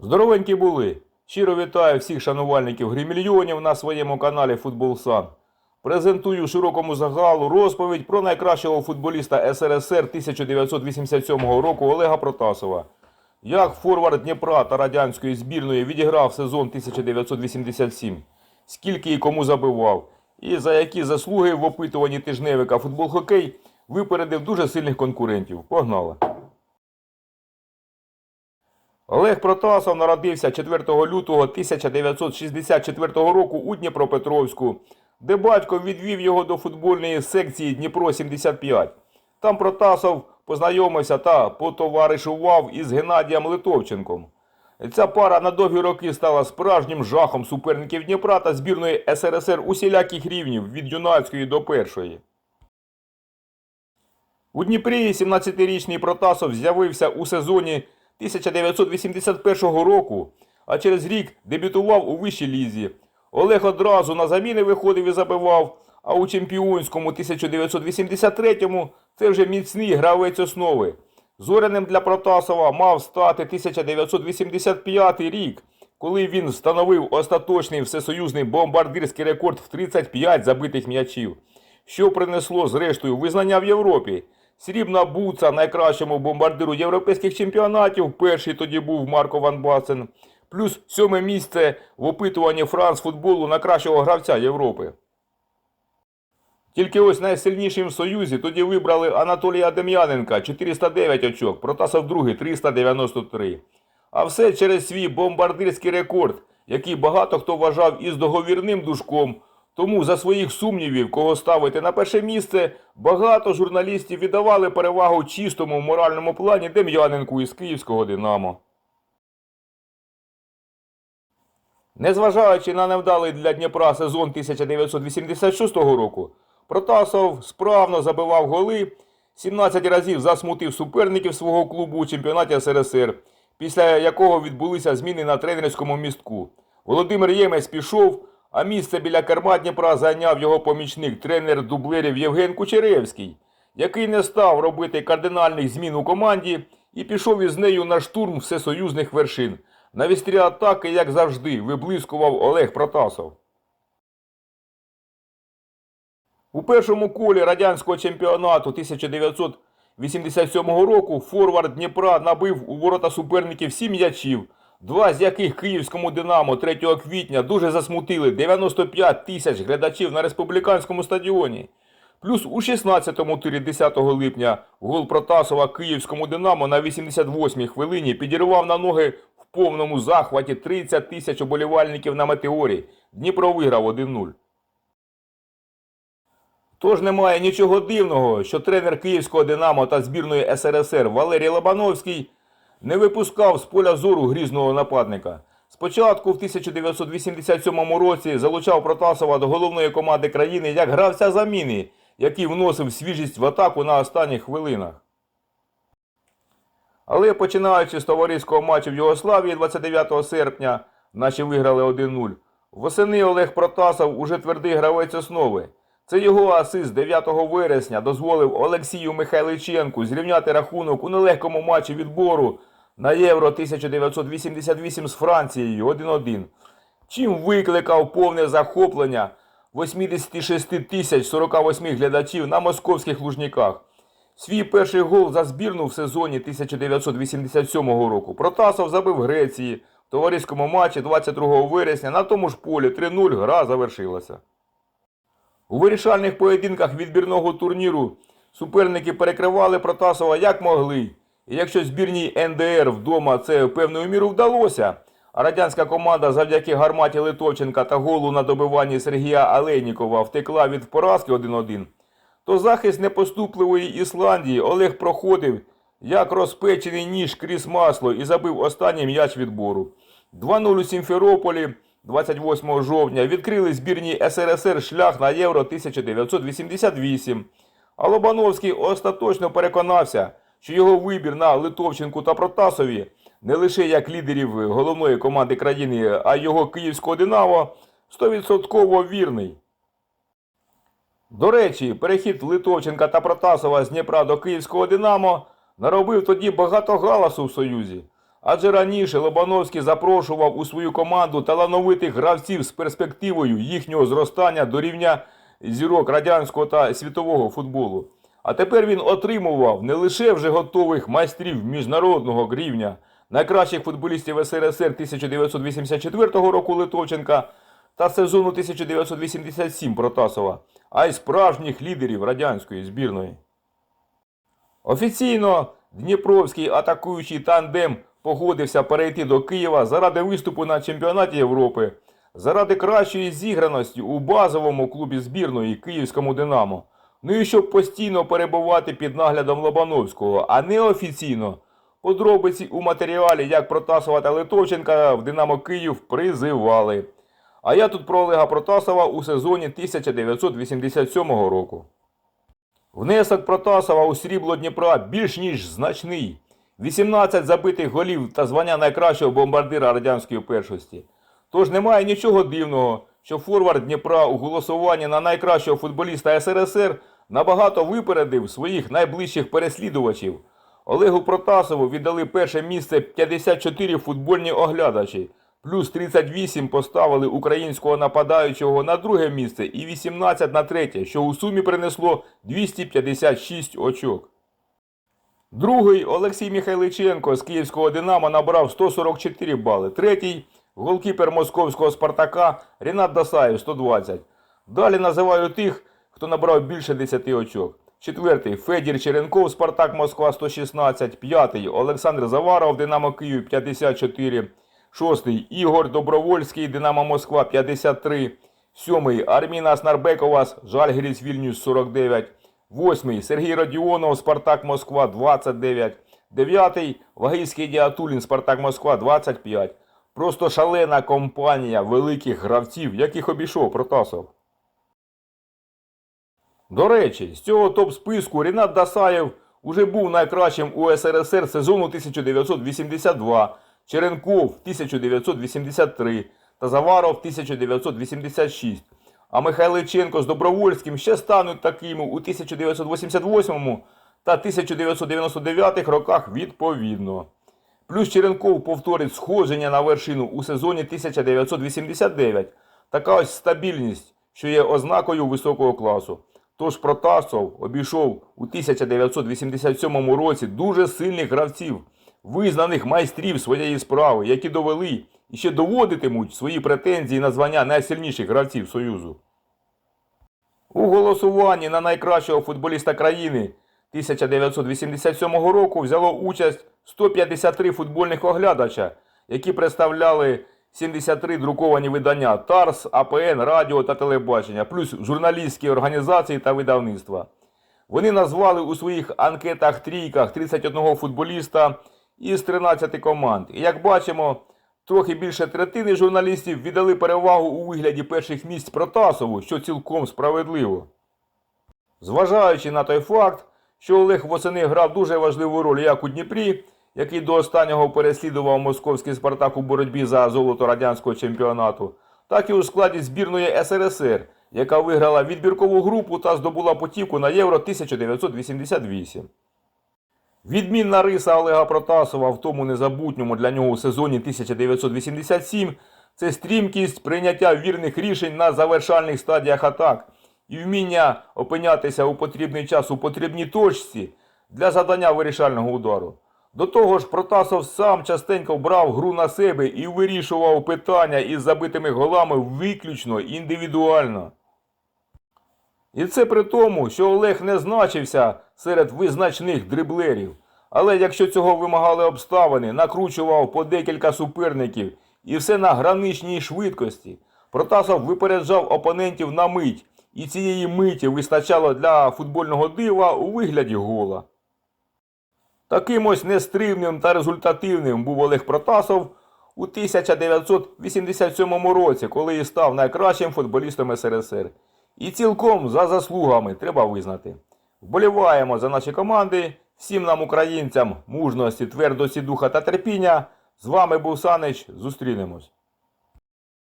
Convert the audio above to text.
Здоровенькі були. Щиро вітаю всіх шанувальників гримільйонів на своєму каналі Футбол Сан. Презентую широкому загалу розповідь про найкращого футболіста СРСР 1987 року Олега Протасова. Як форвард Дніпра та радянської збірної відіграв сезон 1987, скільки і кому забивав, і за які заслуги в опитуванні тижневика футбол хокей випередив дуже сильних конкурентів. Погнали! Олег Протасов народився 4 лютого 1964 року у Дніпропетровську, де батько відвів його до футбольної секції Дніпро 75. Там Протасов познайомився та потоваришував із Геннадієм Литовченком. Ця пара на довгі роки стала справжнім жахом суперників Дніпра та збірної СРСР усіляких рівнів від юнацької до першої. У Дніпрі 17-річний Протасов з'явився у сезоні 1981 року, а через рік дебютував у вищій лізі. Олег одразу на заміни виходив і забивав, а у чемпіонському 1983-му це вже міцний гравець основи. Зоряним для Протасова мав стати 1985 рік, коли він встановив остаточний всесоюзний бомбардирський рекорд в 35 забитих м'ячів, що принесло зрештою визнання в Європі. Срібна буца найкращому бомбардиру європейських чемпіонатів, перший тоді був Марко Ван Басен, плюс сьоме місце в опитуванні Франс футболу на кращого гравця Європи. Тільки ось найсильнішим в Союзі тоді вибрали Анатолія Дем'яненка 409 очок, Протасов другий 393. А все через свій бомбардирський рекорд, який багато хто вважав із договірним душком. Тому за своїх сумнівів, кого ставити на перше місце, багато журналістів віддавали перевагу чистому в моральному плані Дем'яненку із Київського Динамо. Незважаючи на невдалий для Дніпра сезон 1986 року, Протасов справно забивав голи, 17 разів засмутив суперників свого клубу у чемпіонаті СРСР, після якого відбулися зміни на тренерському містку. Володимир Ємець пішов, а місце біля керма Дніпра зайняв його помічник, тренер дублерів Євген Кучеревський, який не став робити кардинальних змін у команді і пішов із нею на штурм всесоюзних вершин. На вістрі атаки, як завжди, виблискував Олег Протасов. У першому колі радянського чемпіонату 1987 року форвард Дніпра набив у ворота суперників 7 м'ячів, два з яких київському Динамо 3 квітня дуже засмутили 95 тисяч глядачів на республіканському стадіоні. Плюс у 16-му турі 10 липня гол Протасова київському Динамо на 88-й хвилині підірвав на ноги в повному захваті 30 тисяч оболівальників на метеорі. Дніпро виграв 1-0. Тож немає нічого дивного, що тренер Київського Динамо та збірної СРСР Валерій Лобановський не випускав з поля зору грізного нападника. Спочатку в 1987 році залучав Протасова до головної команди країни як гравця заміни, який вносив свіжість в атаку на останніх хвилинах. Але починаючи з товариського матчу в Югославії 29 серпня, наші виграли 1-0. Восени Олег Протасов уже твердий гравець основи. Це його асист 9 вересня дозволив Олексію Михайличенку зрівняти рахунок у нелегкому матчі відбору на Євро 1988 з Францією 1-1. Чим викликав повне захоплення 86 тисяч 48 глядачів на московських лужниках. Свій перший гол за збірну в сезоні 1987 року Протасов забив Греції в товариському матчі 22 вересня. На тому ж полі 3-0 гра завершилася. У вирішальних поєдинках відбірного турніру суперники перекривали Протасова як могли. Якщо збірній НДР вдома це певною мірою вдалося, а радянська команда завдяки гарматі Литовченка та голу на добиванні Сергія Алейнікова втекла від поразки 1-1, то захист непоступливої Ісландії Олег проходив як розпечений ніж крізь масло і забив останній м'яч відбору. 2-0 у Сімферополі 28 жовтня відкрили збірній СРСР шлях на Євро 1988. А Лобановський остаточно переконався, що його вибір на Литовченку та Протасові не лише як лідерів головної команди країни, а його київського Динамо 100% вірний. До речі, перехід Литовченка та Протасова з Дніпра до київського Динамо наробив тоді багато галасу в Союзі. Адже раніше Лобановський запрошував у свою команду талановитих гравців з перспективою їхнього зростання до рівня зірок радянського та світового футболу. А тепер він отримував не лише вже готових майстрів міжнародного рівня, найкращих футболістів СРСР 1984 року Литовченка та сезону 1987 Протасова, а й справжніх лідерів радянської збірної. Офіційно Дніпровський атакуючий тандем погодився перейти до Києва заради виступу на чемпіонаті Європи, заради кращої зіграності у базовому клубі збірної Київському Динамо. Ну і щоб постійно перебувати під наглядом Лобановського, а не офіційно. Подробиці у матеріалі, як Протасова та Литовченка в Динамо Київ призивали. А я тут про Олега Протасова у сезоні 1987 року. Внесок Протасова у срібло Дніпра більш ніж значний. 18 забитих голів та звання найкращого бомбардира радянської першості. Тож немає нічого дивного, що форвард Дніпра у голосуванні на найкращого футболіста СРСР набагато випередив своїх найближчих переслідувачів. Олегу Протасову віддали перше місце 54 футбольні оглядачі, плюс 38 поставили українського нападаючого на друге місце і 18 на третє, що у сумі принесло 256 очок. Другий Олексій Михайличенко з київського Динамо набрав 144 бали. Третій голкіпер московського Спартака Рінат Дасаєв 120. Далі називаю тих, хто набрав більше 10 очок. Четвертий Федір Черенков, Спартак Москва 116. П'ятий Олександр Заваров, Динамо Київ 54. Шостий Ігор Добровольський, Динамо Москва 53. Сьомий Арміна Снарбековас, Жальгіріс Вільнюс 49. Восьмий Сергій Родіонов, Спартак Москва 29. Дев'ятий Вагійський Діатулін, Спартак Москва 25. Просто шалена компанія великих гравців, яких обійшов Протасов. До речі, з цього топ-списку Рінат Дасаєв уже був найкращим у СРСР сезону 1982, Черенков 1983 та Заваров 1986. А Михайличенко з Добровольським ще стануть такими у 1988 та 1999 роках відповідно. Плюс Черенков повторить сходження на вершину у сезоні 1989. Така ось стабільність, що є ознакою високого класу. Тож Протасов обійшов у 1987 році дуже сильних гравців, визнаних майстрів своєї справи, які довели і ще доводитимуть свої претензії на звання найсильніших гравців Союзу. У голосуванні на найкращого футболіста країни 1987 року взяло участь 153 футбольних оглядача, які представляли 73 друковані видання ТАРС, АПН, радіо та телебачення, плюс журналістські організації та видавництва. Вони назвали у своїх анкетах трійках 31 футболіста із 13 команд. І як бачимо, трохи більше третини журналістів віддали перевагу у вигляді перших місць Протасову, що цілком справедливо. Зважаючи на той факт, що Олег восени грав дуже важливу роль як у Дніпрі, який до останнього переслідував московський Спартак у боротьбі за золото радянського чемпіонату, так і у складі збірної СРСР, яка виграла відбіркову групу та здобула путівку на Євро 1988. Відмінна риса Олега Протасова в тому незабутньому для нього сезоні 1987 це стрімкість прийняття вірних рішень на завершальних стадіях атак і вміння опинятися у потрібний час у потрібній точці для задання вирішального удару. До того ж, Протасов сам частенько брав гру на себе і вирішував питання із забитими голами виключно індивідуально. І це при тому, що Олег не значився серед визначних дриблерів. Але якщо цього вимагали обставини, накручував по декілька суперників і все на граничній швидкості. Протасов випереджав опонентів на мить, і цієї миті вистачало для футбольного дива у вигляді гола. Таким ось нестримним та результативним був Олег Протасов у 1987 році, коли і став найкращим футболістом СРСР. І цілком за заслугами треба визнати. Вболіваємо за наші команди, всім нам, українцям, мужності, твердості духа та терпіння. З вами був Санич. Зустрінемось.